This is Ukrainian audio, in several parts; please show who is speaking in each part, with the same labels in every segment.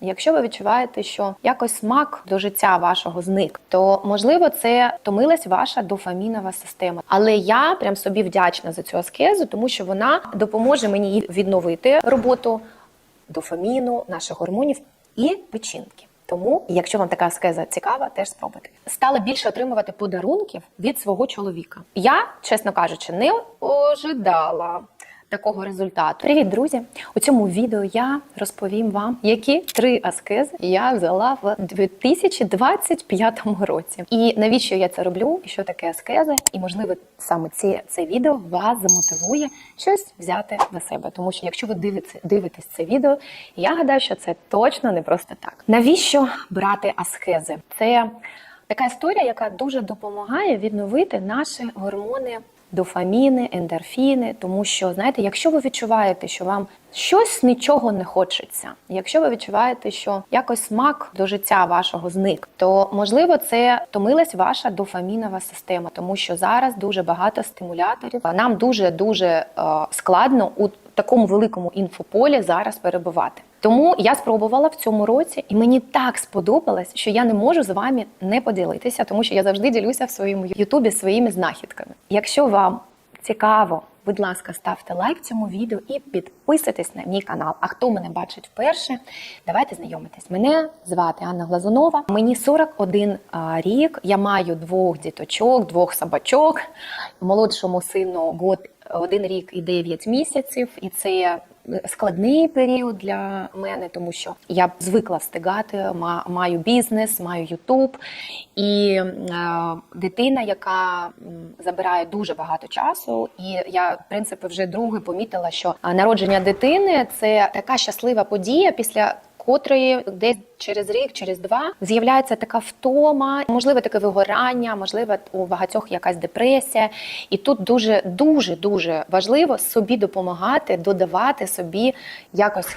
Speaker 1: Якщо ви відчуваєте, що якось смак до життя вашого зник, то можливо це втомилась ваша дофамінова система. Але я прям собі вдячна за цю аскезу, тому що вона допоможе мені відновити роботу дофаміну, наших гормонів і печінки. Тому, якщо вам така аскеза цікава, теж спробуйте. Стала більше отримувати подарунків від свого чоловіка. Я, чесно кажучи, не ожидала такого результату. Привіт, друзі! У цьому відео я розповім вам, які три аскези я взяла в 2025 році. І навіщо я це роблю, і що таке аскези, і можливо саме це, це відео вас замотивує щось взяти на себе. Тому що якщо ви дивитесь, дивитесь це відео, я гадаю, що це точно не просто так. Навіщо брати аскези? Це така історія, яка дуже допомагає відновити наші гормони дофаміни, ендорфіни, тому що знаєте, якщо ви відчуваєте, що вам щось нічого не хочеться, якщо ви відчуваєте, що якось смак до життя вашого зник, то можливо це втомилась ваша дофамінова система, тому що зараз дуже багато стимуляторів. Нам дуже дуже складно у такому великому інфополі зараз перебувати. Тому я спробувала в цьому році, і мені так сподобалось, що я не можу з вами не поділитися, тому що я завжди ділюся в своєму Ютубі своїми знахідками. Якщо вам цікаво, будь ласка, ставте лайк цьому відео і підписуйтесь на мій канал. А хто мене бачить вперше, давайте знайомитись. Мене звати Анна Глазунова. Мені 41 рік. Я маю двох діточок, двох собачок. Молодшому сину год один рік і 9 місяців, і це складний період для мене, тому що я звикла встигати, маю бізнес, маю Ютуб і е, дитина, яка забирає дуже багато часу. І я, в принципі, вже друге помітила, що народження дитини це така щаслива подія після. Котрої десь через рік, через два з'являється така втома, можливо, таке вигорання, можливо, у багатьох якась депресія. І тут дуже дуже дуже важливо собі допомагати, додавати собі якось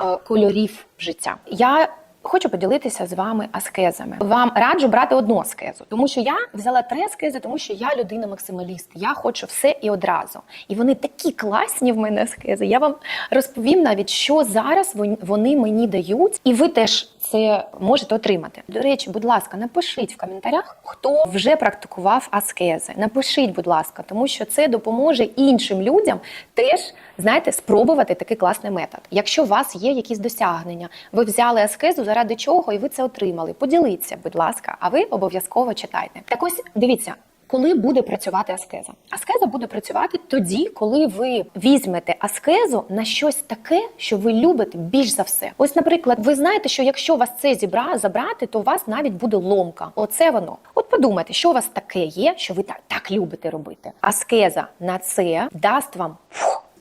Speaker 1: е, кольорів життя. Я Хочу поділитися з вами аскезами. Вам раджу брати одну аскезу, тому що я взяла три аскези, тому що я людина-максималіст. Я хочу все і одразу. І вони такі класні в мене аскези. Я вам розповім навіть, що зараз вони мені дають, і ви теж це можете отримати. До речі, будь ласка, напишіть в коментарях, хто вже практикував аскези. Напишіть, будь ласка, тому що це допоможе іншим людям теж знаєте, спробувати такий класний метод. Якщо у вас є якісь досягнення, ви взяли аскезу заради чого, і ви це отримали. Поділіться, будь ласка, а ви обов'язково читайте. Так ось дивіться. Коли буде працювати аскеза? Аскеза буде працювати тоді, коли ви візьмете аскезу на щось таке, що ви любите більш за все. Ось, наприклад, ви знаєте, що якщо вас це зібра забрати, то у вас навіть буде ломка. Оце воно. От подумайте, що у вас таке є, що ви так, так любите робити. Аскеза на це дасть вам.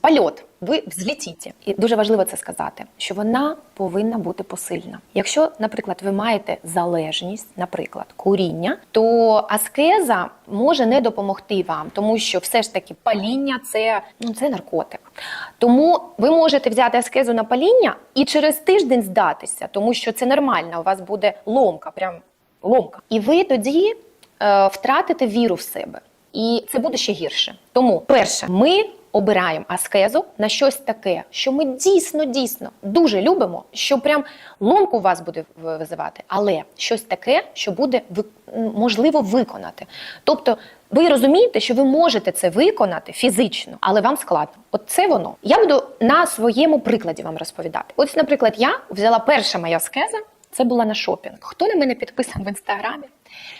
Speaker 1: Польот, ви взлітіте. І дуже важливо це сказати, що вона повинна бути посильна. Якщо, наприклад, ви маєте залежність, наприклад, куріння, то аскеза може не допомогти вам, тому що все ж таки паління це ну це наркотик. Тому ви можете взяти аскезу на паління і через тиждень здатися, тому що це нормально. У вас буде ломка, прям ломка. І ви тоді е, втратите віру в себе. І це буде ще гірше. Тому, перше, ми обираємо аскезу на щось таке, що ми дійсно дійсно дуже любимо, що прям ломку у вас буде визивати, але щось таке, що буде можливо виконати. Тобто. Ви розумієте, що ви можете це виконати фізично, але вам складно. От це воно. Я буду на своєму прикладі вам розповідати. Ось, наприклад, я взяла перша моя аскеза, це була на шопінг. Хто на мене підписаний в інстаграмі?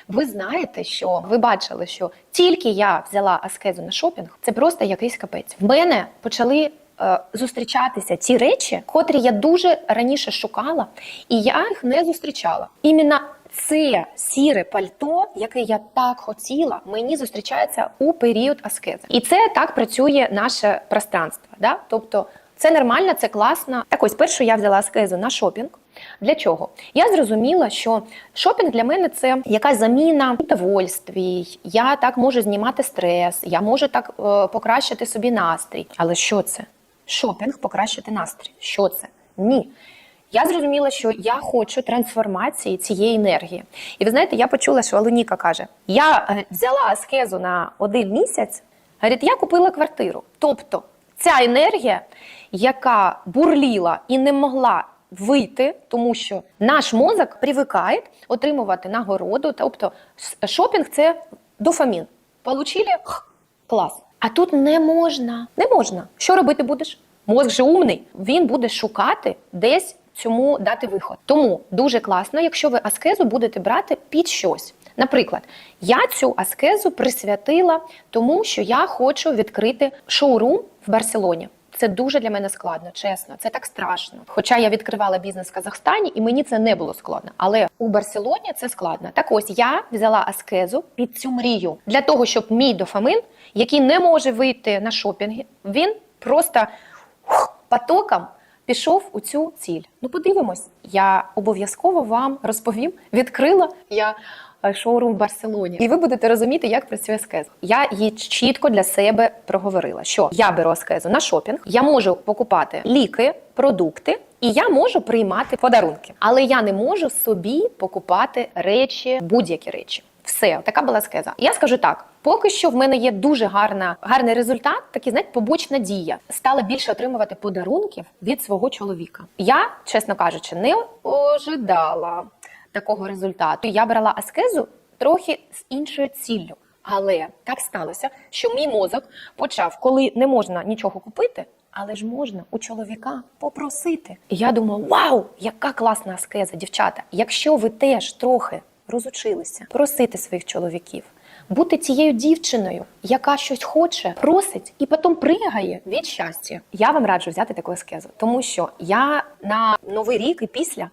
Speaker 1: Ви знаєте, що ви бачили, що тільки я взяла аскезу на шопінг, це просто якийсь капець. В мене почали е, зустрічатися ті речі, котрі я дуже раніше шукала, і я їх не зустрічала. Іменно це сіре пальто, яке я так хотіла, мені зустрічається у період аскези. І це так працює наше пространство. Да? Тобто це нормально, це класно. Так ось першу я взяла аскезу на шопінг. Для чого? Я зрозуміла, що шопінг для мене це якась заміна удовольствій, я так можу знімати стрес, я можу так е, покращити собі настрій. Але що це? Шопінг покращити настрій. Що це? Ні. Я зрозуміла, що я хочу трансформації цієї енергії. І ви знаєте, я почула, що Алоніка каже: я е, взяла аскезу на один місяць, говорить, я купила квартиру. Тобто ця енергія, яка бурліла і не могла вийти, тому що наш мозок привикає отримувати нагороду. Тобто шопінг це дофамін. Получили клас. А тут не можна. Не можна. Що робити будеш? Мозк же умний. Він буде шукати десь цьому дати виход. Тому дуже класно, якщо ви аскезу будете брати під щось. Наприклад, я цю аскезу присвятила тому, що я хочу відкрити шоурум в Барселоні. Це дуже для мене складно, чесно. Це так страшно. Хоча я відкривала бізнес в Казахстані, і мені це не було складно. Але у Барселоні це складно. Так ось я взяла аскезу під цю мрію для того, щоб мій дофамин, який не може вийти на шопінги, він просто ух, потоком пішов у цю ціль. Ну, подивимось. Я обов'язково вам розповім. Відкрила я шоурум в Барселоні, і ви будете розуміти, як працює аскеза. Я її чітко для себе проговорила, що я беру аскезу на шопінг, я можу покупати ліки, продукти. І я можу приймати подарунки, але я не можу собі покупати речі, будь-які речі. Все, така була аскеза. Я скажу так: поки що в мене є дуже гарна, гарний результат, такий знаєте, побочна дія. Стала більше отримувати подарунків від свого чоловіка. Я, чесно кажучи, не ожидала такого результату. Я брала аскезу трохи з іншою ціллю. Але так сталося, що мій мозок почав, коли не можна нічого купити, але ж можна у чоловіка попросити. І я думала, вау, яка класна аскеза, дівчата! Якщо ви теж трохи розучилися просити своїх чоловіків, бути тією дівчиною, яка щось хоче, просить і потім пригає від щастя. Я вам раджу взяти таку аскезу, тому що я на новий рік і після.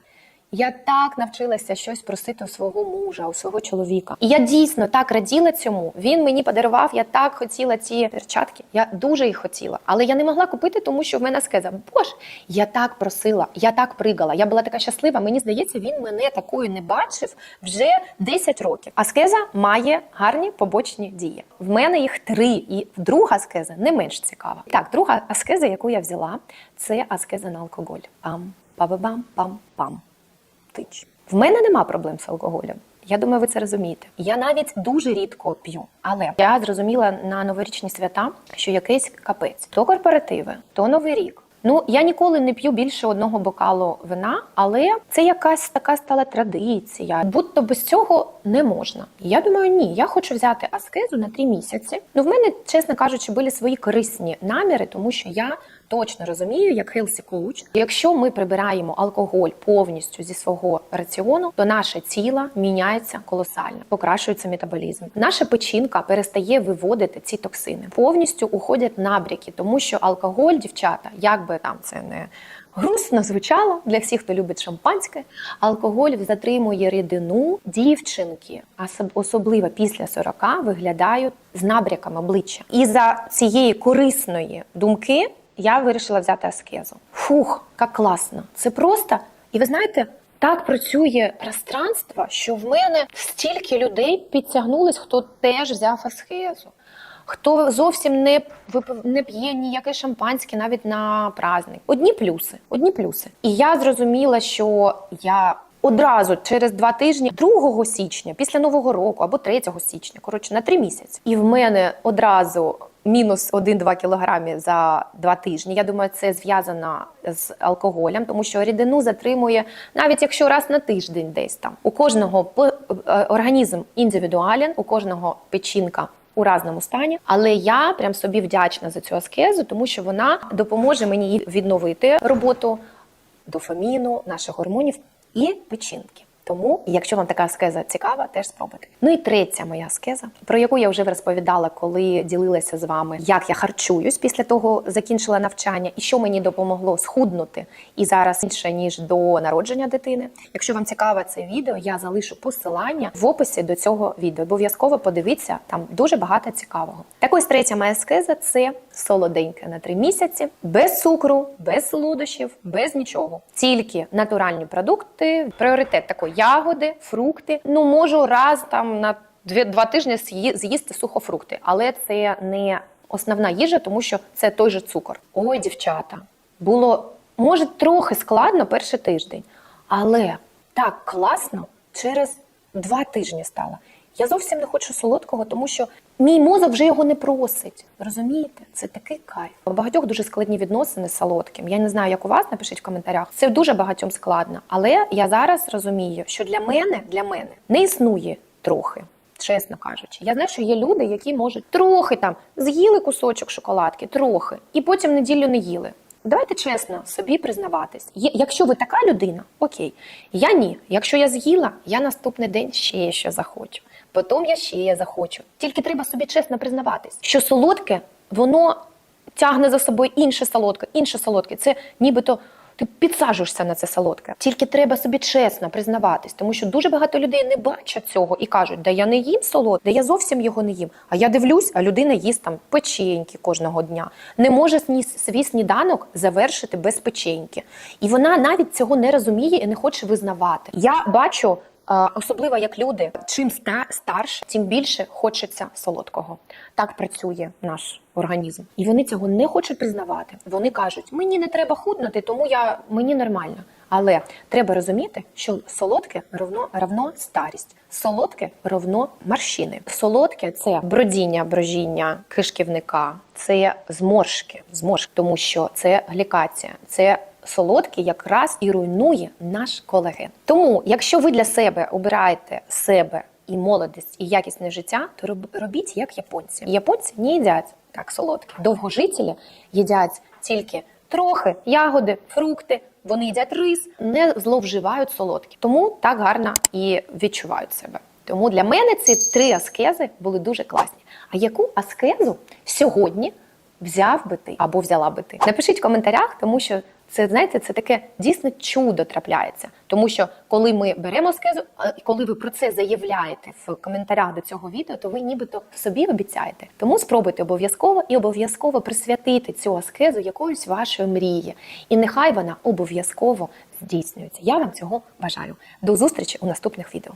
Speaker 1: Я так навчилася щось просити у свого мужа, у свого чоловіка. І я дійсно так раділа цьому. Він мені подарував, я так хотіла ці перчатки. Я дуже їх хотіла. Але я не могла купити, тому що в мене аскеза. Боже, я так просила, я так пригала. Я була така щаслива. Мені здається, він мене такою не бачив вже 10 років. Аскеза має гарні побочні дії. В мене їх три, і друга аскеза не менш цікава. Так, друга аскеза, яку я взяла, це аскеза на алкоголь. Пам, па-ба-бам, пам-пам тич. В мене нема проблем з алкоголем. Я думаю, ви це розумієте. Я навіть дуже рідко п'ю, але я зрозуміла на новорічні свята, що якийсь капець то корпоративи, то новий рік. Ну я ніколи не п'ю більше одного бокалу вина, але це якась така стала традиція. Будь-то без цього не можна. Я думаю, ні. Я хочу взяти аскезу на три місяці. Ну в мене, чесно кажучи, були свої корисні наміри, тому що я точно розумію, як хелсі коуч, якщо ми прибираємо алкоголь повністю зі свого раціону, то наше тіло міняється колосально, покращується метаболізм. Наша печінка перестає виводити ці токсини, повністю уходять набряки, тому що алкоголь, дівчата, як би там це не грустно звучало для всіх, хто любить шампанське, алкоголь затримує рідину дівчинки, особ- особливо після 40, виглядають з набряками обличчя. І за цієї корисної думки я вирішила взяти аскезу. Фух, як класно! Це просто, і ви знаєте. Так працює пространство, що в мене стільки людей підтягнулись, хто теж взяв аскезу. Хто зовсім не не п'є ніяке шампанське навіть на праздник. Одні плюси, одні плюси. І я зрозуміла, що я одразу через два тижні, 2 січня, після нового року або 3 січня, коротше, на три місяці. І в мене одразу мінус 1-2 кілограми за два тижні. Я думаю, це зв'язано з алкоголем, тому що рідину затримує навіть якщо раз на тиждень десь там. У кожного е, організм індивідуален, у кожного печінка. У разному стані, але я прям собі вдячна за цю аскезу, тому що вона допоможе мені відновити роботу дофаміну, наших гормонів і печінки. Тому, якщо вам така аскеза цікава, теж спробуйте. Ну і третя моя аскеза, про яку я вже розповідала, коли ділилася з вами, як я харчуюсь після того, закінчила навчання, і що мені допомогло схуднути і зараз інше ніж до народження дитини. Якщо вам цікаве це відео, я залишу посилання в описі до цього відео. Обов'язково подивіться, там дуже багато цікавого. Так ось третя моя аскеза це солоденьке на три місяці, без цукру, без солодощів, без нічого. Тільки натуральні продукти, пріоритет такий ягоди, фрукти. Ну можу раз там на два тижні з'їсти сухофрукти, але це не основна їжа, тому що це той же цукор. Ой, дівчата, було може трохи складно перший тиждень, але так класно через два тижні стало. Я зовсім не хочу солодкого, тому що мій мозок вже його не просить. Розумієте? Це такий кайф. У багатьох дуже складні відносини з солодким. Я не знаю, як у вас, напишіть в коментарях. Це дуже багатьом складно. Але я зараз розумію, що для мене, для мене не існує трохи. Чесно кажучи, я знаю, що є люди, які можуть трохи там з'їли кусочок шоколадки, трохи, і потім неділю не їли. Давайте чесно собі признаватись. Якщо ви така людина, окей. Я ні. Якщо я з'їла, я наступний день ще що захочу. Потім я ще захочу. Тільки треба собі чесно признаватись, що солодке, воно тягне за собою інше солодке, інше солодке. Це нібито ти підсаджуєшся на це солодке. Тільки треба собі чесно признаватись, тому що дуже багато людей не бачать цього і кажуть, да я не їм солодке, да я зовсім його не їм. А я дивлюсь, а людина їсть там печеньки кожного дня. Не може свій сніданок завершити без печеньки. І вона навіть цього не розуміє і не хоче визнавати. Я бачу. Особливо як люди, чим ста- старше, тим більше хочеться солодкого. Так працює наш організм, і вони цього не хочуть признавати. Вони кажуть: мені не треба худнути, тому я мені нормально. Але треба розуміти, що солодке равно, равно старість, солодке равно морщини. Солодке це бродіння, брожіння кишківника, це зморшки, зморшки, тому що це глікація, це солодкий якраз і руйнує наш колаген. Тому, якщо ви для себе обираєте себе і молодість, і якісне життя, то робіть як японці. Японці не їдять так солодке. Довгожителі їдять тільки трохи ягоди, фрукти. Вони їдять рис, не зловживають солодкі. Тому так гарно і відчувають себе. Тому для мене ці три аскези були дуже класні. А яку аскезу сьогодні взяв би ти або взяла би ти? Напишіть в коментарях, тому що це знаєте, це таке дійсно чудо трапляється. Тому що коли ми беремо аскезу, коли ви про це заявляєте в коментарях до цього відео, то ви нібито собі обіцяєте. Тому спробуйте обов'язково і обов'язково присвятити цю аскезу якоїсь вашої мрії. І нехай вона обов'язково здійснюється. Я вам цього бажаю. До зустрічі у наступних відео.